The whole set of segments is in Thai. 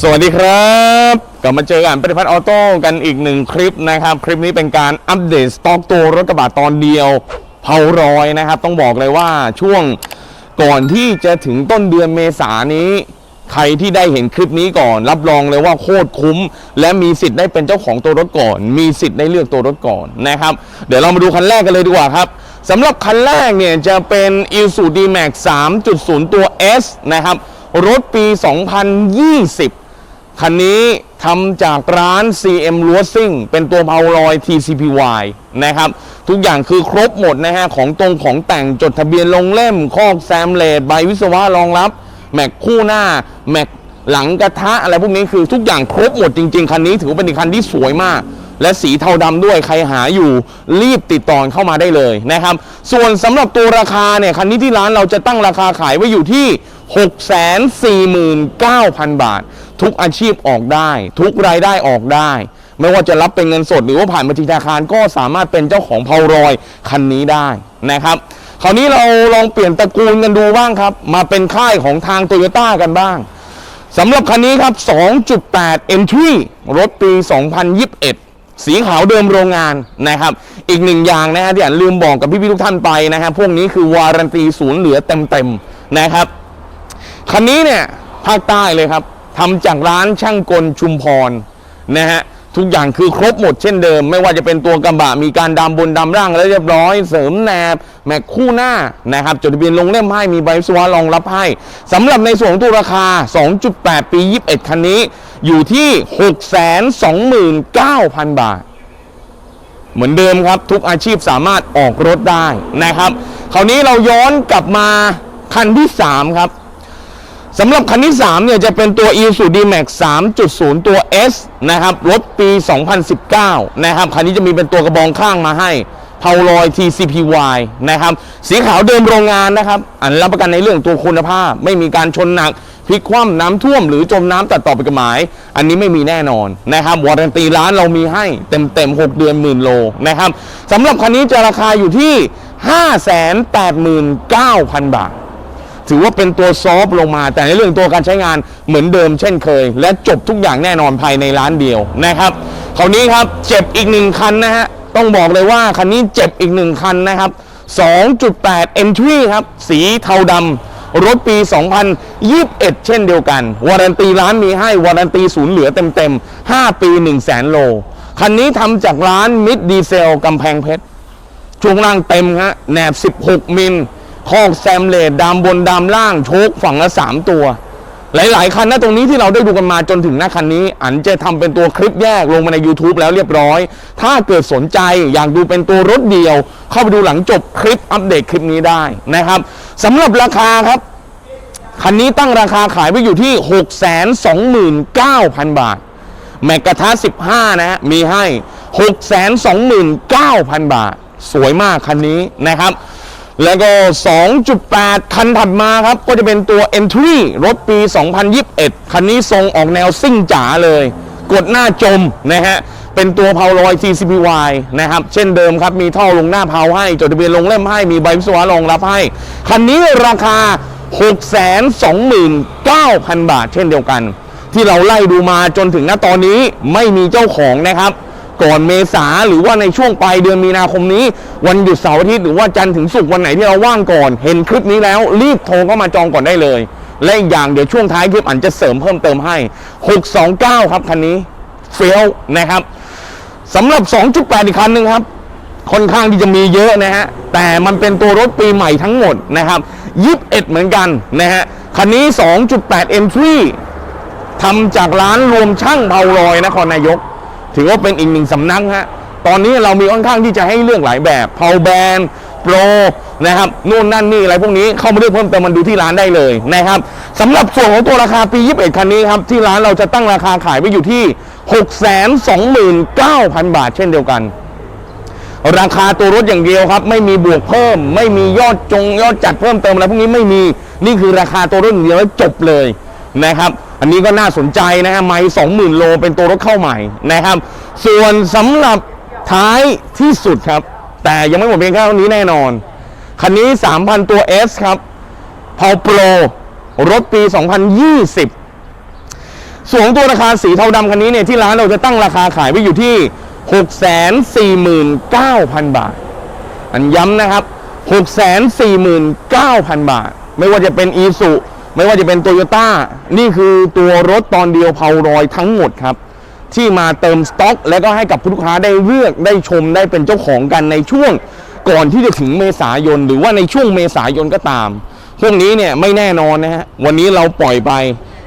สวัสดีครับกลับมาเจอกันปฏิพัฒน์ออโต้กันอีกหนึ่งคลิปนะครับ คลิปนี้เป็นการอัปเดตสต็อกตัวรถกระบะตอนเดียวเผารอยนะครับ ต้องบอกเลยว่าช่วงก่อนที่จะถึงต้นเดือนเมษายนนี้ ใครที่ได้เห็นคลิปนี้ก่อน รับรองเลยว่าโคตรคุ้ม และมีสิทธิ์ได้เป็นเจ้าของตัวรถก่อน มีสิทธิ์ได้เลือกตัวรถก่อนนะครับ เดี๋ยวเรามาดูคันแรกกันเลยดีกว่าครับสำหรับคันแรกเนี่ยจะเป็น i s u d m a x 3.0 ตัว S นะครับ รถปี 2020 คันนี้ทำจากร้าน CM ลัวซิ่งเป็นตัวเพาลอย TCPY นะครับ ทุกอย่างคือครบหมดนะฮะ ของตรงของแต่งจดทะเบียนลงเล่ม คอกแซมเลดใบวิศวะรองรับ แม็กคู่หน้า แม็กหลังกระทะอะไรพวกนี้คือทุกอย่างครบหมดจริง ๆ คันนี้ถือว่าเป็นอีกคันที่สวยมากและสีเทาดำด้วยใครหาอยู่รีบติดต่อเข้ามาได้เลยนะครับ ส่วนสำหรับตัวราคาเนี่ย คันนี้ที่ร้านเราจะตั้งราคาขายไว้อยู่ที่ 649,000 บาท ทุกอาชีพออกได้ ทุกรายได้ออกได้ ไม่ว่าจะรับเป็นเงินสดหรือว่าผ่านบัญชีธนาคารก็สามารถเป็นเจ้าของเพารอยคันนี้ได้นะครับ คราวนี้เราลองเปลี่ยนตระกูลกันดูบ้างครับ มาเป็นค่ายของทางโตโยต้ากันบ้างสำหรับคันนี้ครับ 2.8 Entry รถปี 2021สีขาวเดิมโรงงานนะครับ อีกหนึ่งอย่างนะฮะที่อ่านลืมบอกกับพี่ๆทุกท่านไปนะฮะพวกนี้คือวารันตีศูนย์เหลือเต็มๆนะครับ คันนี้เนี่ยภาคใต้เลยครับทำจากร้านช่างกลชุมพรนะฮะทุกอย่างคือครบหมดเช่นเดิม ไม่ว่าจะเป็นตัวกระบะมีการดำบนดำร่างแล้วเรียบร้อย เสริมแหนบแม็กคู่หน้านะครับจดทะเบียนลงเล่มให้มีใบวิศวะรองรับให้สำหรับในส่วนของตัวราคา 2.8 ปี 21 คันนี้ อยู่ที่ 629,000 บาท เหมือนเดิมครับ ทุกอาชีพสามารถออกรถได้นะครับ คราวนี้เราย้อนกลับมาคันที่ 3 ครับ สำหรับคันที่ 3 เนี่ย จะเป็นตัว i s u D-Max 3.0 ตัว S นะครับ รถปี 2019 นะครับ คันนี้จะมีเป็นตัวกระบองข้างมาให้เผาลอย TCPY นะครับ สีขาวเดิมโรงงานนะครับ อันรับประกันในเรื่องตัวคุณภาพ ไม่มีการชนหนักพลิกคว่ำน้ำท่วมหรือจมน้ำตัดต่อไปกฎหมาย อันนี้ไม่มีแน่นอนนะครับวารันตีร้านเรามีให้เต็มเต็ม6เดือนหมื่นโลนะครับสำหรับคันนี้จะราคาอยู่ที่ 589,000 บาท ถือว่าเป็นตัวซอฟต์ลงมา แต่ในเรื่องตัวการใช้งานเหมือนเดิมเช่นเคย และจบทุกอย่างแน่นอนภายในร้านเดียวนะครับคราวนี้ครับเจ็บอีกหนึ่งคันนะฮะต้องบอกเลยว่าคันนี้เจ็บอีกหนึ่งคันนะครับ2.8 Entry ครับ สีเทาดำรถปี 2021 เช่นเดียวกัน วารันตีร้านมีให้ วารันตีศูนย์เหลือเต็มๆ 5 ปี 1 0 0 0 0แสนโล คันนี้ทำจากร้านมิดดีเซลกำแพงเพชรช่วงล่างเต็มฮะแหนบ 16 มิล คอกแซมเลดดามบนดามล่างโชคฝั่งละ3ตัว หลาย ๆ คันนะตรงนี้ที่เราได้ดูกันมาจนถึงหน้าคันนี้ อันจะทำเป็นตัวคลิปแยกลงมาใน YouTube แล้วเรียบร้อย ถ้าเกิดสนใจอยากดูเป็นตัวรถเดียว เข้าไปดูหลังจบคลิปอัปเดตคลิปนี้ได้นะครับสำหรับราคาครับคันนี้ตั้งราคาขายไว้อยู่ที่ 629,000 บาท แมกกะทะ15 นะมีให้ 629,000 บาท สวยมากคันนี้นะครับ แล้วก็ 2.8 คันถัดมาครับ ก็จะเป็นตัว Entry รถปี 2021 คันนี้ทรงออกแนวซิ่งจ๋าเลย กดหน้าจมนะฮะ เป็นตัวเพาลอย TCPY นะครับ เช่นเดิมครับ มีท่อลงหน้าเพาให้ จดทะเบียนลงเล่มให้ มีใบวิศวะรองรับให้ คันนี้ราคา 629,000 บาท เช่นเดียวกัน ที่เราไล่ดูมาจนถึงณตอนนี้ไม่มีเจ้าของนะครับ ก่อนเมษาหรือว่าในช่วงปลายเดือนมีนาคมนี้ วันหยุดเสาร์อาทิตย์หรือว่าจันทร์ถึงศุกร์วันไหนที่เราว่างก่อน เห็นคลิปนี้แล้วรีบโทรเข้ามาจองก่อนได้เลย และอีกอย่างเดี๋ยวช่วงท้ายคลิปอันจะเสริมเพิ่มเติมให้ 629 ครับคันนี้เฟลนะครับสำหรับ 2.8 อีกคันหนึ่งครับค่อนข้างที่จะมีเยอะนะฮะ แต่มันเป็นตัวรถปีใหม่ทั้งหมดนะครับ21 เหมือนกันนะฮะ คันนี้ 2.8 Entry ทำจากร้านรวมช่างเผาลอยนครนายก ถือว่าเป็นอีกหนึ่งสำนักฮะตอนนี้เรามีค่อนข้างที่จะให้เลือกหลายแบบเผาแบนโปรนะครับนู่นนั่นนี่อะไรพวกนี้เข้ามาเลือกเพิ่มเติมมันดูที่ร้านได้เลยนะครับสำหรับส่วนของตัวราคาปี 21 คันนี้ครับที่ร้านเราจะตั้งราคาขายไว้อยู่ที่ 629,000 บาทเช่นเดียวกันราคาตัวรถอย่างเดียวครับ ไม่มีบวกเพิ่ม ไม่มียอดจงยอดจัดเพิ่มเติมอะไรพวกนี้ไม่มีนี่คือราคาตัวรถอย่างเดียวแล้วจบเลยนะครับ อันนี้ก็น่าสนใจนะฮะไม่สองหมื่นโลเป็นตัวรถเข้าใหม่นะครับ ส่วนสำหรับท้ายที่สุดครับ แต่ยังไม่หมดเพียงแค่เท่านี้แน่นอน คันนี้ 3,000 ตัว S ครับพาวโปรรถปี 2020 ส่วนของตัวราคาสีเทาดำคันนี้เนี่ยที่ร้านเราจะตั้งราคาขายไว้อยู่ที่ 649,000 บาท อันย้ำนะครับ 649,000 บาท ไม่ว่าจะเป็นอีสุ ไม่ว่าจะเป็นโตโยต้านี่คือตัวรถตอนเดียวเผารอยทั้งหมดครับ ที่มาเติมสต็อก และก็ให้กับผู้ลูกค้าได้เลือกได้ชมได้เป็นเจ้าของกันในช่วงก่อนที่จะถึงเมษายน หรือว่าในช่วงเมษายนก็ตามพวกนี้เนี่ยไม่แน่นอนนะฮะวันนี้เราปล่อยไป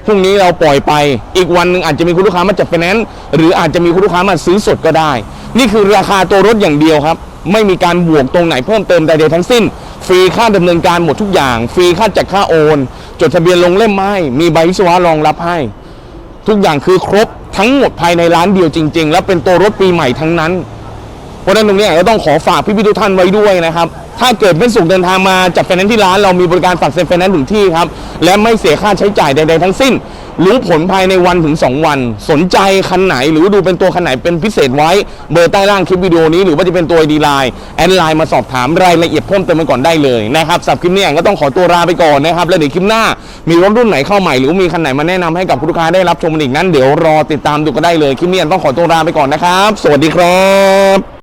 พรุ่งนี้เราปล่อยไป อีกวันหนึ่งอาจจะมีคุณลูกค้ามาจัดไฟแนนซ์หรืออาจจะมีคุณลูกค้ามาซื้อสดก็ได้ นี่คือราคาตัวรถอย่างเดียวครับ ไม่มีการบวกตรงไหนเพิ่มเติมใดๆทั้งสิ้น ฟรีค่าดำเนินการหมดทุกอย่าง ฟรีค่าจัดค่าโอน จดทะเบียนลงเล่มให้มีใบวิศวะรองรับให้ ทุกอย่างคือครบทั้งหมดภายในร้านเดียวจริง ๆ แล้วเป็นตัวรถปีใหม่ทั้งนั้น เพราะฉะนั้นตรงนี้ก็ต้องขอฝากพี่ๆทุกท่านไว้ด้วยนะครับ ถ้าเกิดเป็นสุขเดินทางมาจัดไฟแนนซ์ที่ร้านเรามีบริการฝากเซ็นไฟแนนซ์ถึงที่ครับ และไม่เสียค่าใช้จ่ายใดๆทั้งสิ้น รู้ผลภายในวันถึง 2 วัน สนใจคันไหน หรือดูเป็นตัวคันไหนเป็นพิเศษไว้ เบอร์ใต้ล่างคลิปวิดีโอนี้หรือว่าจะเป็นตัวดีไลน์แอดไลน์มาสอบถามรายละเอียดเพิ่มเติมกันก่อนได้เลยนะครับสับคลิปนี้ก็ต้องขอตัวลาไปก่อนนะครับแล้วเดี๋ยวคลิปหน้า มีรถรุ่นไหนเข้าใหม่หรือมีคันไหนมาแนะนำให้กับลูกค้าได้รับชมอีกนั้นเดี๋ยวรอติดตามดูกันได้เลยคลิปนี้ต้องขอตัวลาไปก่อนนะครับ สวัสดีครับ